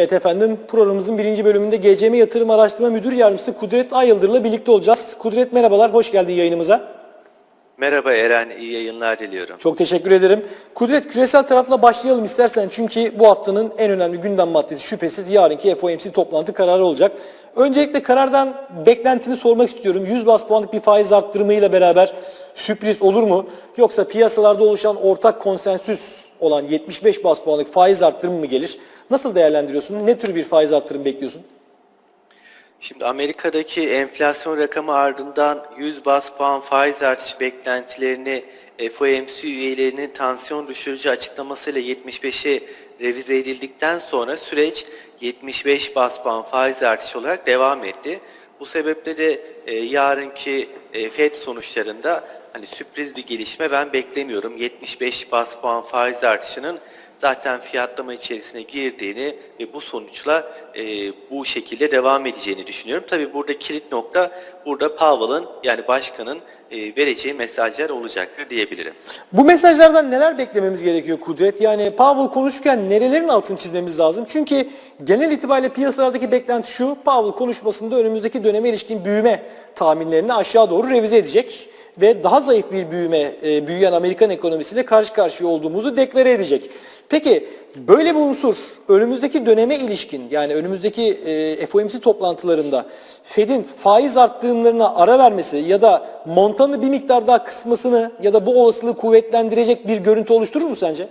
Evet efendim programımızın birinci bölümünde GCM Yatırım Araştırma Müdür Yardımcısı Kudret Ayıldır'la birlikte olacağız. Kudret merhabalar, hoş geldin yayınımıza. Merhaba Eren, iyi yayınlar diliyorum. Çok teşekkür ederim. Kudret küresel tarafla başlayalım istersen çünkü bu haftanın en önemli gündem maddesi şüphesiz yarınki FOMC toplantı kararı olacak. Öncelikle karardan beklentini sormak istiyorum. 100 bas puanlık bir faiz arttırımıyla beraber sürpriz olur mu? Yoksa piyasalarda oluşan ortak konsensüs olan 75 bas puanlık faiz arttırımı mı gelir? Nasıl değerlendiriyorsun? Ne tür bir faiz arttırımı bekliyorsun? Şimdi Amerika'daki enflasyon rakamı ardından 100 bas puan faiz artışı beklentilerini FOMC üyelerinin tansiyon düşürücü açıklamasıyla 75'e revize edildikten sonra süreç 75 bas puan faiz artışı olarak devam etti. Bu sebeple de e, yarınki e, FED sonuçlarında hani sürpriz bir gelişme ben beklemiyorum. 75 bas puan faiz artışının zaten fiyatlama içerisine girdiğini ve bu sonuçla e, bu şekilde devam edeceğini düşünüyorum. Tabii burada kilit nokta burada Powell'ın yani başkanın e, vereceği mesajlar olacaktır diyebilirim. Bu mesajlardan neler beklememiz gerekiyor Kudret? Yani Powell konuşurken nerelerin altını çizmemiz lazım? Çünkü genel itibariyle piyasalardaki beklenti şu, Powell konuşmasında önümüzdeki döneme ilişkin büyüme tahminlerini aşağı doğru revize edecek ve daha zayıf bir büyüme, e, büyüyen Amerikan ekonomisiyle karşı karşıya olduğumuzu deklare edecek. Peki böyle bir unsur önümüzdeki döneme ilişkin yani önümüzdeki e, FOMC toplantılarında Fed'in faiz arttırımlarına ara vermesi ya da montanı bir miktar daha kısmasını ya da bu olasılığı kuvvetlendirecek bir görüntü oluşturur mu sence?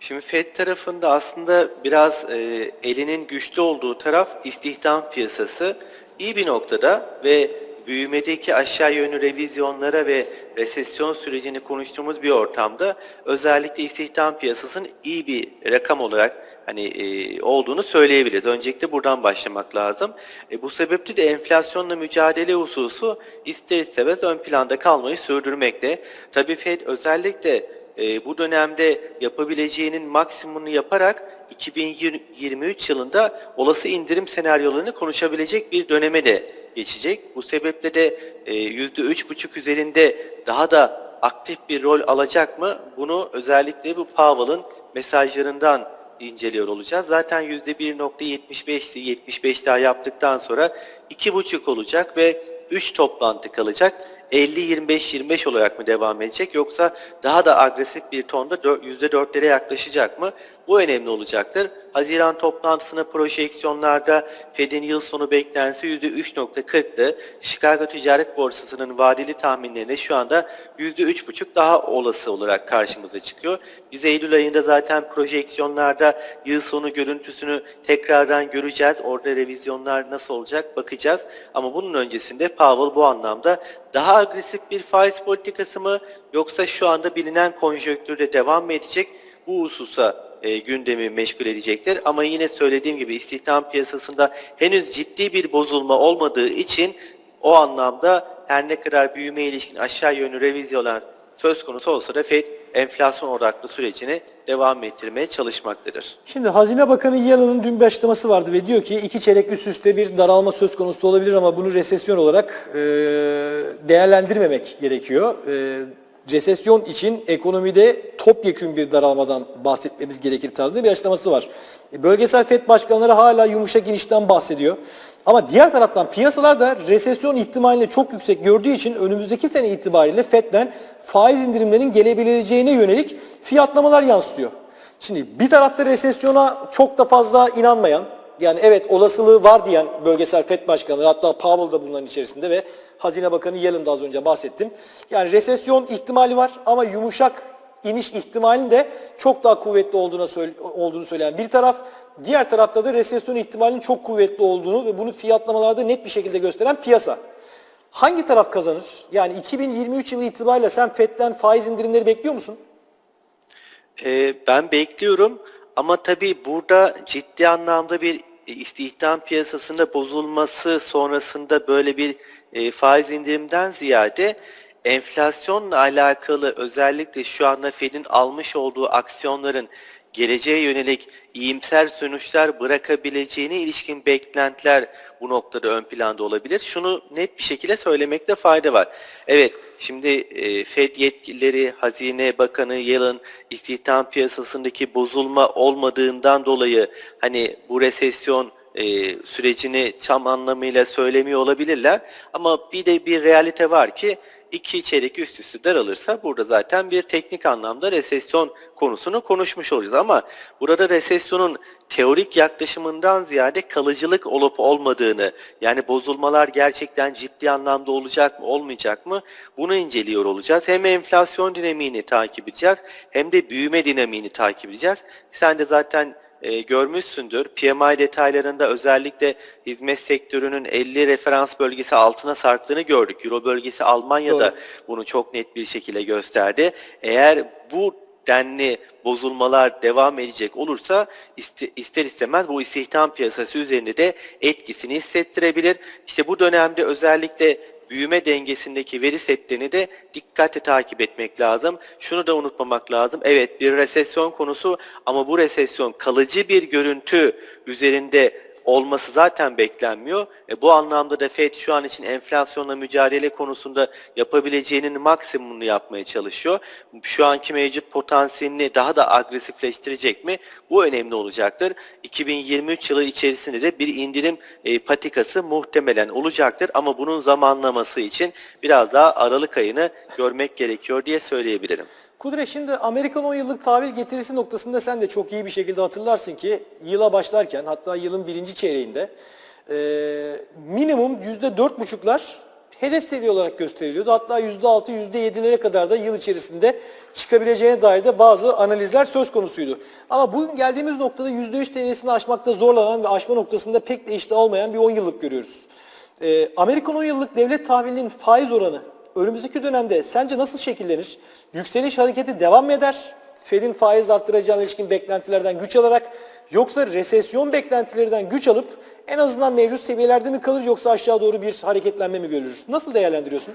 Şimdi FED tarafında aslında biraz e, elinin güçlü olduğu taraf istihdam piyasası iyi bir noktada ve büyümedeki aşağı yönlü revizyonlara ve resesyon sürecini konuştuğumuz bir ortamda özellikle istihdam piyasasının iyi bir rakam olarak hani e, olduğunu söyleyebiliriz. Öncelikle buradan başlamak lazım. E, bu sebeple de enflasyonla mücadele hususu ister istemez ön planda kalmayı sürdürmekte. Tabii Fed özellikle e, bu dönemde yapabileceğinin maksimumunu yaparak 2023 yılında olası indirim senaryolarını konuşabilecek bir döneme de geçecek. Bu sebeple de e, %3,5 üzerinde daha da aktif bir rol alacak mı? Bunu özellikle bu Powell'ın mesajlarından inceliyor olacağız. Zaten %1.75'ti. 75 daha yaptıktan sonra 2,5 olacak ve 3 toplantı kalacak. 50-25-25 olarak mı devam edecek yoksa daha da agresif bir tonda %4'lere yaklaşacak mı? Bu önemli olacaktır. Haziran toplantısına projeksiyonlarda Fed'in yıl sonu beklentisi %3.40'tı. Chicago Ticaret Borsası'nın vadeli tahminlerine şu anda %3.5 daha olası olarak karşımıza çıkıyor. Biz Eylül ayında zaten projeksiyonlarda yıl sonu görüntüsünü tekrardan göreceğiz. Orada revizyonlar nasıl olacak bakacağız. Ama bunun öncesinde Powell bu anlamda daha agresif bir faiz politikası mı yoksa şu anda bilinen konjonktürde devam mı edecek? Bu hususa e, gündemi meşgul edecektir. Ama yine söylediğim gibi istihdam piyasasında henüz ciddi bir bozulma olmadığı için o anlamda her ne kadar büyüme ilişkin aşağı yönlü revizyonlar söz konusu olsa da FED enflasyon odaklı sürecini devam ettirmeye çalışmaktadır. Şimdi Hazine Bakanı Yalın'ın dün bir açıklaması vardı ve diyor ki iki çeyrek üst üste bir daralma söz konusu olabilir ama bunu resesyon olarak e, değerlendirmemek gerekiyor. E, resesyon için ekonomide topyekün bir daralmadan bahsetmemiz gerekir tarzda bir açıklaması var. E, bölgesel FED başkanları hala yumuşak inişten bahsediyor. Ama diğer taraftan piyasalar da resesyon ihtimalini çok yüksek gördüğü için önümüzdeki sene itibariyle FED'den faiz indirimlerinin gelebileceğine yönelik fiyatlamalar yansıtıyor. Şimdi bir tarafta resesyona çok da fazla inanmayan, yani evet olasılığı var diyen bölgesel FED başkanları hatta Powell da bunların içerisinde ve Hazine Bakanı Yellen de az önce bahsettim. Yani resesyon ihtimali var ama yumuşak iniş ihtimalinin de çok daha kuvvetli olduğuna olduğunu söyleyen bir taraf. Diğer tarafta da resesyon ihtimalinin çok kuvvetli olduğunu ve bunu fiyatlamalarda net bir şekilde gösteren piyasa. Hangi taraf kazanır? Yani 2023 yılı itibariyle sen FED'den faiz indirimleri bekliyor musun? Ee, ben bekliyorum ama tabii burada ciddi anlamda bir istihdam piyasasında bozulması sonrasında böyle bir e, faiz indirimden ziyade enflasyonla alakalı özellikle şu anda Fed'in almış olduğu aksiyonların geleceğe yönelik iyimser sonuçlar bırakabileceğine ilişkin beklentiler bu noktada ön planda olabilir. Şunu net bir şekilde söylemekte fayda var. Evet, Şimdi e, Fed yetkilileri, Hazine Bakanı Yellen istihdam piyasasındaki bozulma olmadığından dolayı hani bu resesyon e, sürecini tam anlamıyla söylemiyor olabilirler. Ama bir de bir realite var ki iki çeyrek üst üste daralırsa burada zaten bir teknik anlamda resesyon konusunu konuşmuş olacağız. Ama burada resesyonun teorik yaklaşımından ziyade kalıcılık olup olmadığını yani bozulmalar gerçekten ciddi anlamda olacak mı olmayacak mı bunu inceliyor olacağız. Hem enflasyon dinamiğini takip edeceğiz hem de büyüme dinamiğini takip edeceğiz. Sen de zaten e, görmüşsündür. PMI detaylarında özellikle hizmet sektörünün 50 referans bölgesi altına sarktığını gördük. Euro bölgesi Almanya'da Doğru. bunu çok net bir şekilde gösterdi. Eğer bu denli bozulmalar devam edecek olursa iste- ister istemez bu istihdam piyasası üzerinde de etkisini hissettirebilir. İşte bu dönemde özellikle büyüme dengesindeki veri setlerini de dikkatle takip etmek lazım. Şunu da unutmamak lazım. Evet bir resesyon konusu ama bu resesyon kalıcı bir görüntü üzerinde olması zaten beklenmiyor. E, bu anlamda da FED şu an için enflasyonla mücadele konusunda yapabileceğinin maksimumunu yapmaya çalışıyor. Şu anki mevcut potansiyelini daha da agresifleştirecek mi? Bu önemli olacaktır. 2023 yılı içerisinde de bir indirim e, patikası muhtemelen olacaktır ama bunun zamanlaması için biraz daha Aralık ayını görmek gerekiyor diye söyleyebilirim. Kudret şimdi Amerikan 10 yıllık tahvil getirisi noktasında sen de çok iyi bir şekilde hatırlarsın ki yıla başlarken hatta yılın birinci çeyreğinde e, minimum %4,5'lar hedef seviye olarak gösteriliyordu. Hatta %6, %7'lere kadar da yıl içerisinde çıkabileceğine dair de bazı analizler söz konusuydu. Ama bugün geldiğimiz noktada %3 seviyesini aşmakta zorlanan ve aşma noktasında pek de iştah olmayan bir 10 yıllık görüyoruz. E, Amerikan 10 yıllık devlet tahvilinin faiz oranı önümüzdeki dönemde sence nasıl şekillenir? Yükseliş hareketi devam mı eder? Fed'in faiz arttıracağına ilişkin beklentilerden güç alarak yoksa resesyon beklentilerinden güç alıp en azından mevcut seviyelerde mi kalır yoksa aşağı doğru bir hareketlenme mi görürüz? Nasıl değerlendiriyorsun?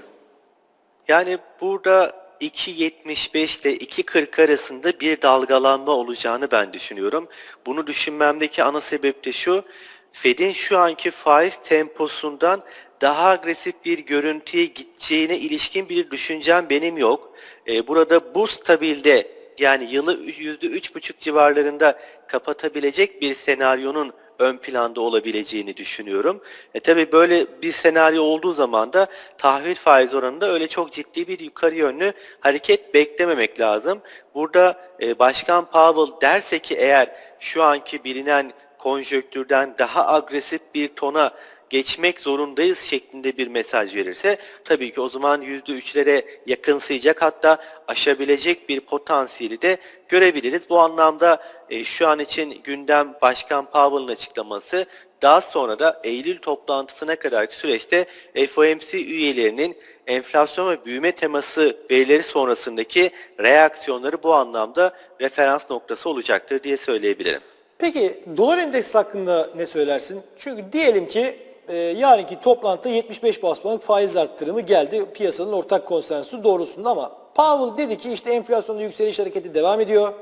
Yani burada 2.75 ile 2.40 arasında bir dalgalanma olacağını ben düşünüyorum. Bunu düşünmemdeki ana sebep de şu. Fed'in şu anki faiz temposundan daha agresif bir görüntüye gideceğine ilişkin bir düşüncem benim yok. Ee, burada bu stabilde yani yılı %3,5 civarlarında kapatabilecek bir senaryonun ön planda olabileceğini düşünüyorum. E tabi böyle bir senaryo olduğu zaman da tahvil faiz oranında öyle çok ciddi bir yukarı yönlü hareket beklememek lazım. Burada e, Başkan Powell derse ki eğer şu anki bilinen konjöktürden daha agresif bir tona geçmek zorundayız şeklinde bir mesaj verirse tabii ki o zaman %3'lere yakınsayacak hatta aşabilecek bir potansiyeli de görebiliriz. Bu anlamda e, şu an için gündem Başkan Powell'ın açıklaması daha sonra da Eylül toplantısına kadarki süreçte FOMC üyelerinin enflasyon ve büyüme teması verileri sonrasındaki reaksiyonları bu anlamda referans noktası olacaktır diye söyleyebilirim. Peki dolar endeksi hakkında ne söylersin? Çünkü diyelim ki e, yarınki toplantıda 75 bas puanlık faiz arttırımı geldi piyasanın ortak konsensüsü doğrusunda ama Powell dedi ki işte enflasyonda yükseliş hareketi devam ediyor.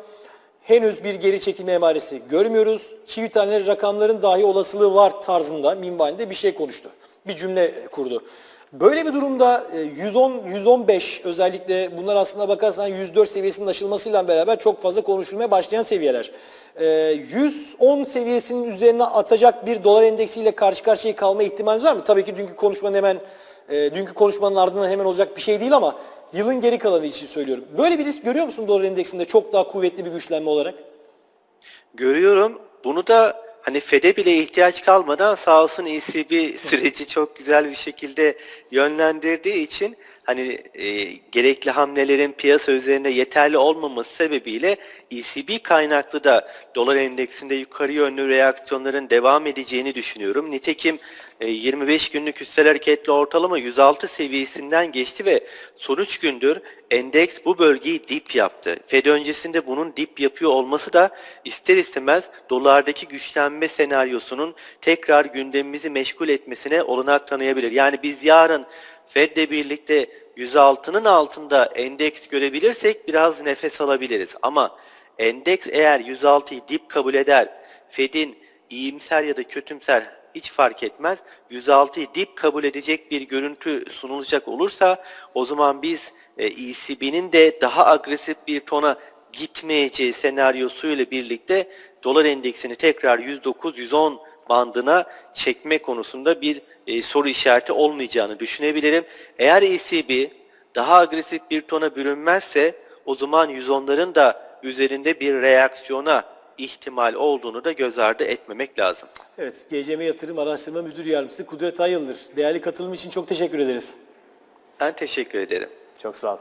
Henüz bir geri çekilme emaresi görmüyoruz. Çivi taneli rakamların dahi olasılığı var tarzında minvalinde bir şey konuştu. Bir cümle kurdu. Böyle bir durumda e, 110 115 özellikle bunlar aslında bakarsan 104 seviyesinin aşılmasıyla beraber çok fazla konuşulmaya başlayan seviyeler. E, 110 seviyesinin üzerine atacak bir dolar endeksiyle karşı karşıya kalma ihtimaliniz var mı? Tabii ki dünkü konuşmanın hemen e, dünkü konuşmanın ardından hemen olacak bir şey değil ama yılın geri kalanı için söylüyorum. Böyle bir risk görüyor musun dolar endeksinde çok daha kuvvetli bir güçlenme olarak? Görüyorum. Bunu da hani FED'e bile ihtiyaç kalmadan sağ olsun ECB süreci çok güzel bir şekilde yönlendirdiği için hani e, gerekli hamlelerin piyasa üzerinde yeterli olmaması sebebiyle ECB kaynaklı da dolar endeksinde yukarı yönlü reaksiyonların devam edeceğini düşünüyorum. Nitekim e, 25 günlük üstel hareketli ortalama 106 seviyesinden geçti ve son 3 gündür endeks bu bölgeyi dip yaptı. Fed öncesinde bunun dip yapıyor olması da ister istemez dolardaki güçlenme senaryosunun tekrar gündemimizi meşgul etmesine olanak tanıyabilir. Yani biz yarın Fed'le birlikte 106'nın altında endeks görebilirsek biraz nefes alabiliriz. Ama endeks eğer 106'yı dip kabul eder, Fed'in iyimser ya da kötümser hiç fark etmez. 106'yı dip kabul edecek bir görüntü sunulacak olursa o zaman biz e, ECB'nin de daha agresif bir tona gitmeyeceği senaryosuyla birlikte dolar endeksini tekrar 109-110 bandına çekme konusunda bir e, soru işareti olmayacağını düşünebilirim. Eğer ECB daha agresif bir tona bürünmezse o zaman 110'ların da üzerinde bir reaksiyona ihtimal olduğunu da göz ardı etmemek lazım. Evet, GCM Yatırım Araştırma Müdür Yardımcısı Kudret Ayıldır. Değerli katılım için çok teşekkür ederiz. Ben teşekkür ederim. Çok sağ ol.